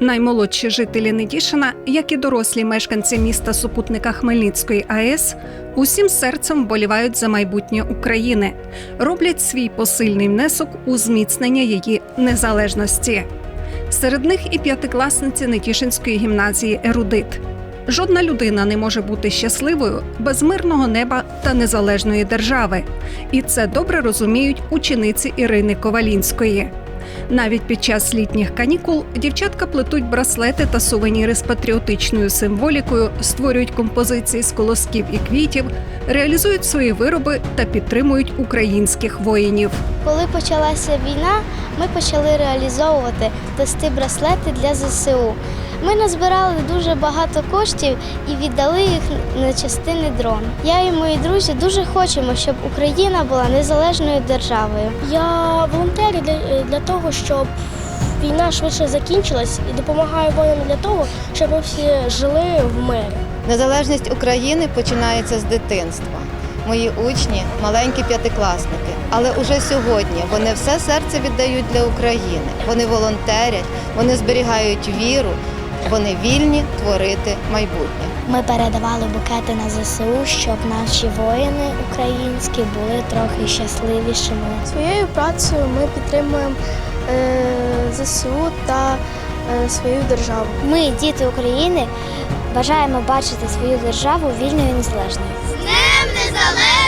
Наймолодші жителі Недішина, як і дорослі мешканці міста супутника Хмельницької АЕС, усім серцем вболівають за майбутнє України, роблять свій посильний внесок у зміцнення її незалежності. Серед них і п'ятикласниці Нетішинської гімназії Ерудит. Жодна людина не може бути щасливою без мирного неба та незалежної держави, і це добре розуміють учениці Ірини Ковалінської. Навіть під час літніх канікул дівчатка плетуть браслети та сувеніри з патріотичною символікою, створюють композиції з колосків і квітів, реалізують свої вироби та підтримують українських воїнів. Коли почалася війна, ми почали реалізовувати плести браслети для ЗСУ. Ми назбирали дуже багато коштів і віддали їх на частини дрон. Я і мої друзі дуже хочемо, щоб Україна була незалежною державою. Я волонтерю для, для того, щоб війна швидше закінчилась і допомагаю воїнам для того, щоб ми всі жили в мирі. Незалежність України починається з дитинства. Мої учні маленькі п'ятикласники, але уже сьогодні вони все серце віддають для України. Вони волонтерять, вони зберігають віру, вони вільні творити майбутнє. Ми передавали букети на ЗСУ, щоб наші воїни українські були трохи щасливішими. Своєю працею ми підтримуємо ЗСУ та е, свою державу. Ми, діти України, бажаємо бачити свою державу вільною і незалежною. Днем Незалежності